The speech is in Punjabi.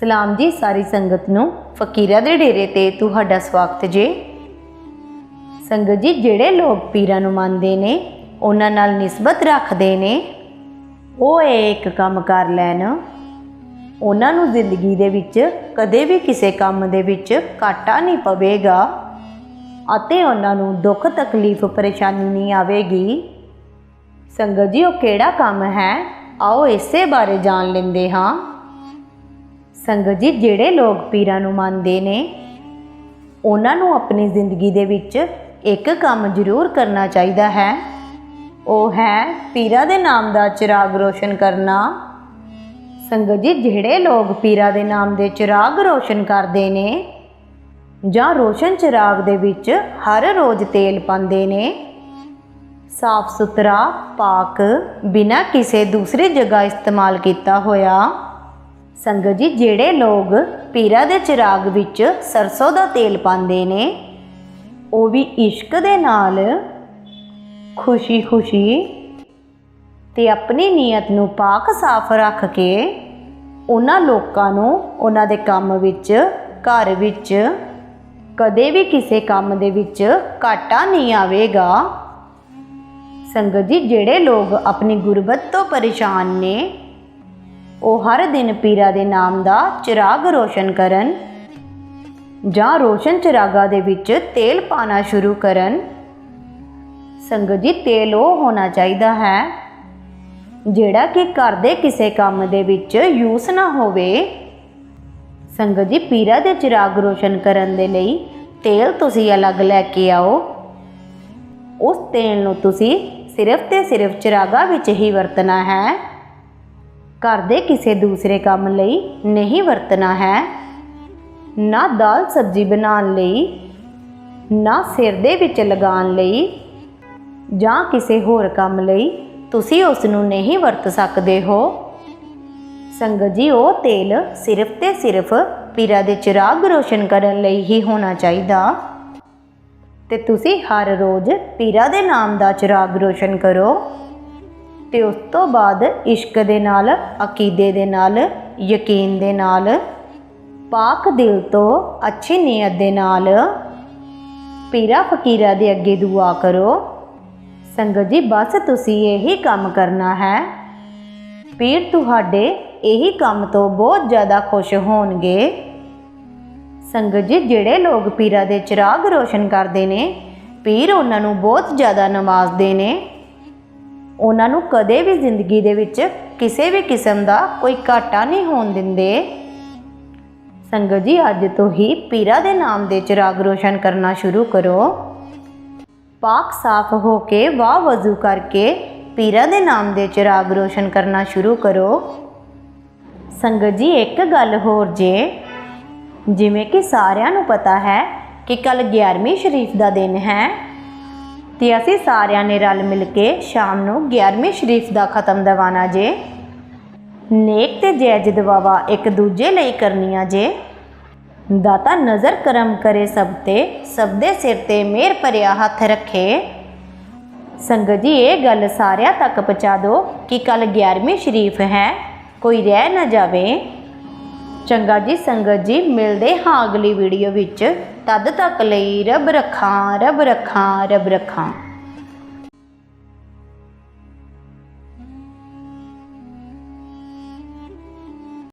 ਸਲਾਮ ਜੀ ਸਾਰੀ ਸੰਗਤ ਨੂੰ। ਫਕੀਰਾਂ ਦੇ ਡੇਰੇ ਤੇ ਤੁਹਾਡਾ ਸਵਾਗਤ ਜੇ। ਸੰਗਤ ਜੀ, ਜਿਹੜੇ ਲੋਕ ਪੀਰਾਂ ਨੂੰ ਮੰਨਦੇ ਨੇ, ਉਹਨਾਂ ਨਾਲ ਨਿਸਬਤ ਰੱਖਦੇ ਨੇ। ਉਹ ਇਹ ਇੱਕ ਕੰਮ ਕਰ ਲੈਣ। ਉਹਨਾਂ ਨੂੰ ਜ਼ਿੰਦਗੀ ਦੇ ਵਿੱਚ ਕਦੇ ਵੀ ਕਿਸੇ ਕੰਮ ਦੇ ਵਿੱਚ ਘਾਟਾ ਨਹੀਂ ਪਵੇਗਾ ਅਤੇ ਉਹਨਾਂ ਨੂੰ ਦੁੱਖ, ਤਕਲੀਫ, ਪਰੇਸ਼ਾਨੀ ਨਹੀਂ ਆਵੇਗੀ। ਸੰਗਤ ਜੀ, ਉਹ ਕਿਹੜਾ ਕੰਮ ਹੈ? ਆਓ ਇਸੇ ਬਾਰੇ ਜਾਣ ਲੈਂਦੇ ਹਾਂ। ਸੰਗਤ ਜੀ, ਜਿਹੜੇ ਲੋਕ ਪੀਰਾਂ ਨੂੰ ਮੰਨਦੇ ਨੇ, ਉਹਨਾਂ ਨੂੰ ਆਪਣੀ ਜ਼ਿੰਦਗੀ ਦੇ ਵਿੱਚ ਇੱਕ ਕੰਮ ਜ਼ਰੂਰ ਕਰਨਾ ਚਾਹੀਦਾ ਹੈ। ਉਹ ਹੈ ਪੀਰਾਂ ਦੇ ਨਾਮ ਦਾ ਚਿਰਾਗ ਰੋਸ਼ਨ ਕਰਨਾ। ਸੰਗਤ ਜੀ, ਜਿਹੜੇ ਲੋਕ ਪੀਰਾਂ ਦੇ ਨਾਮ ਦੇ ਚਿਰਾਗ ਰੋਸ਼ਨ ਕਰਦੇ ਨੇ ਜਾਂ ਰੋਸ਼ਨ ਚਿਰਾਗ ਦੇ ਵਿੱਚ ਹਰ ਰੋਜ਼ ਤੇਲ ਪਾਉਂਦੇ ਨੇ ਸਾਫ਼ ਸੁਥਰਾ ਪਾਕ, ਬਿਨਾਂ ਕਿਸੇ ਦੂਸਰੀ ਜਗ੍ਹਾ ਇਸਤੇਮਾਲ ਕੀਤਾ ਹੋਇਆ। ਸੰਗਤ ਜੀ, ਜਿਹੜੇ ਲੋਕ ਪੀਰਾਂ ਦੇ ਚਿਰਾਗ ਵਿੱਚ ਸਰਸੋਂ ਦਾ ਤੇਲ ਪਾਉਂਦੇ ਨੇ, ਉਹ ਵੀ ਇਸ਼ਕ ਦੇ ਨਾਲ ਖੁਸ਼ੀ-ਖੁਸ਼ੀ ਤੇ ਆਪਣੀ ਨੀਅਤ ਨੂੰ ਪਾਕ ਸਾਫ਼ ਰੱਖ ਕੇ ਉਹਨਾਂ ਲੋਕਾਂ ਨੂੰ ਉਹਨਾਂ ਦੇ ਕੰਮ ਵਿੱਚ, ਘਰ ਵਿੱਚ ਕਦੇ ਵੀ ਕਿਸੇ ਕੰਮ ਦੇ ਵਿੱਚ ਘਾਟਾ ਨਹੀਂ ਆਵੇਗਾ। ਸੰਗਤ ਜੀ, ਜਿਹੜੇ ਲੋਕ ਆਪਣੀ ਗੁਰਬਤ ਤੋਂ ਪਰੇਸ਼ਾਨ ਨੇ ਉਹ ਹਰ ਦਿਨ ਪੀਰਾ ਦੇ ਨਾਮ ਦਾ ਚਿਰਾਗ ਰੋਸ਼ਨ ਕਰਨ ਜਾਂ ਰੋਸ਼ਨ ਚਿਰਾਗਾ ਦੇ ਵਿੱਚ ਤੇਲ ਪਾਣਾ ਸ਼ੁਰੂ ਕਰਨ। ਸੰਗਤ ਜੀ, ਤੇਲ ਉਹ ਹੋਣਾ ਚਾਹੀਦਾ ਹੈ ਜਿਹੜਾ ਕਿ ਘਰ ਦੇ ਕਿਸੇ ਕੰਮ ਦੇ ਵਿੱਚ ਯੂਸ ਨਾ ਹੋਵੇ। ਸੰਗਤ ਜੀ, ਪੀਰਾ ਦੇ ਚਿਰਾਗ ਰੋਸ਼ਨ ਕਰਨ ਦੇ ਲਈ ਤੇਲ ਤੁਸੀਂ ਅਲੱਗ ਲੈ ਕੇ ਆਓ। ਉਸ ਤੇਲ ਨੂੰ ਤੁਸੀਂ ਸਿਰਫ ਤੇ ਸਿਰਫ ਚਿਰਾਗਾ ਵਿੱਚ ਹੀ ਵਰਤਣਾ ਹੈ। ਘਰ ਦੇ ਕਿਸੇ ਦੂਸਰੇ ਕੰਮ ਲਈ ਨਹੀਂ ਵਰਤਣਾ ਹੈ। ਨਾ ਦਾਲ ਸਬਜ਼ੀ ਬਣਾਉਣ ਲਈ, ਨਾ ਸਿਰ ਦੇ ਵਿੱਚ ਲਗਾਉਣ ਲਈ ਜਾਂ ਕਿਸੇ ਹੋਰ ਕੰਮ ਲਈ ਤੁਸੀਂ ਉਸ ਨੂੰ ਨਹੀਂ ਵਰਤ ਸਕਦੇ ਹੋ। ਸੰਗਤ ਜੀ, ਉਹ ਤੇਲ ਸਿਰਫ ਤੇ ਸਿਰਫ ਪੀਰਾ ਦੇ ਚਿਰਾਗ ਰੋਸ਼ਨ ਕਰਨ ਲਈ ਹੀ ਹੋਣਾ ਚਾਹੀਦਾ। ਤੇ ਤੁਸੀਂ ਹਰ ਰੋਜ਼ ਪੀਰਾ ਦੇ ਨਾਮ ਦਾ ਚਿਰਾਗ ਰੋਸ਼ਨ ਕਰੋ। ਤੇ ਉਸ ਤੋਂ ਬਾਅਦ ਇਸ਼ਕ ਦੇ ਨਾਲ, ਅਕੀਦੇ ਦੇ ਨਾਲ, ਯਕੀਨ ਦੇ ਨਾਲ, ਪਾਕ ਦਿਲ ਤੋਂ ਅੱਛੀ ਨੀਅਤ ਦੇ ਨਾਲ ਪੀਰਾ ਫਕੀਰਾ ਦੇ ਅੱਗੇ ਦੁਆ ਕਰੋ। ਸੰਗਤ ਜੀ, ਬਸ ਤੁਸੀਂ ਇਹੀ ਕੰਮ ਕਰਨਾ ਹੈ। ਪੀਰ ਤੁਹਾਡੇ ਇਹੀ ਕੰਮ ਤੋਂ ਬਹੁਤ ਜ਼ਿਆਦਾ ਖੁਸ਼ ਹੋਣਗੇ। ਸੰਗਤ ਜੀ, ਜਿਹੜੇ ਲੋਕ ਪੀਰਾ ਦੇ ਚਿਰਾਗ ਰੋਸ਼ਨ ਕਰਦੇ ਨੇ, ਪੀਰ ਉਹਨਾਂ ਨੂੰ ਬਹੁਤ ਜ਼ਿਆਦਾ ਨਵਾਜ਼ਦੇ ਨੇ। ਉਹਨਾਂ ਨੂੰ ਕਦੇ ਵੀ ਜ਼ਿੰਦਗੀ ਦੇ ਵਿੱਚ ਕਿਸੇ ਵੀ ਕਿਸਮ ਦਾ ਕੋਈ ਘਾਟਾ ਨਹੀਂ ਹੋਣ ਦਿੰਦੇ। ਸੰਗਤ ਜੀ, ਅੱਜ ਤੋਂ ਹੀ ਪੀਰਾ ਦੇ ਨਾਮ ਦੇ ਚਿਰਾਗ ਰੋਸ਼ਨ ਕਰਨਾ ਸ਼ੁਰੂ ਕਰੋ। ਪਾਕ ਸਾਫ਼ ਹੋ ਕੇ ਵਾਹ ਵਜ਼ੂ ਕਰਕੇ ਪੀਰਾ ਦੇ ਨਾਮ ਦੇ ਚਿਰਾਗ ਰੋਸ਼ਨ ਕਰਨਾ ਸ਼ੁਰੂ ਕਰੋ। ਸੰਗਤ ਜੀ, ਇੱਕ ਗੱਲ ਹੋਰ ਜੇ। ਜਿਵੇਂ ਕਿ ਸਾਰਿਆਂ ਨੂੰ ਪਤਾ ਹੈ ਕਿ ਕੱਲ 11ਵੀਂ ਸ਼ਰੀਫ ਦਾ ਦਿਨ ਹੈ। ਤੇ ਅਸੀਂ ਸਾਰਿਆਂ ਨੇ ਰਲ ਮਿਲ ਕੇ ਸ਼ਾਮ ਨੂੰ 11ਵੀਂ ਸ਼ਰੀਫ ਦਾ ਖਤਮ ਦਵਾਨਾ ਜੇ। ਨੇਕ ਤੇ ਜੈਜ਼ ਦਵਾਵਾ ਇੱਕ ਦੂਜੇ ਲਈ ਕਰਨੀਆਂ ਜੇ। ਦਾਤਾ ਨਜ਼ਰ ਕਰਮ ਕਰੇ ਸਭ ਤੇ, ਸਭ ਦੇ ਸਿਰ ਤੇ ਮਿਹਰ ਭਰਿਆ ਹੱਥ ਰੱਖੇ। ਸੰਗਤ ਜੀ, ਇਹ ਗੱਲ ਸਾਰਿਆਂ ਤੱਕ ਪਹੁੰਚਾ ਦਿਓ ਕਿ ਕੱਲ 11ਵੀਂ ਸ਼ਰੀਫ ਹੈ, ਕੋਈ ਰਹਿ ਨਾ ਜਾਵੇ। ਚੰਗਾ ਜੀ, ਸੰਗਤ ਜੀ, ਮਿਲਦੇ ਹਾਂ ਅਗਲੀ ਵੀਡੀਓ ਵਿੱਚ। ਤਦ ਤੱਕ ਲਈ ਰੱਬ ਰੱਖਾਂ ਰੱਬ ਰੱਖਾਂ ਰੱਬ ਰੱਖਾਂ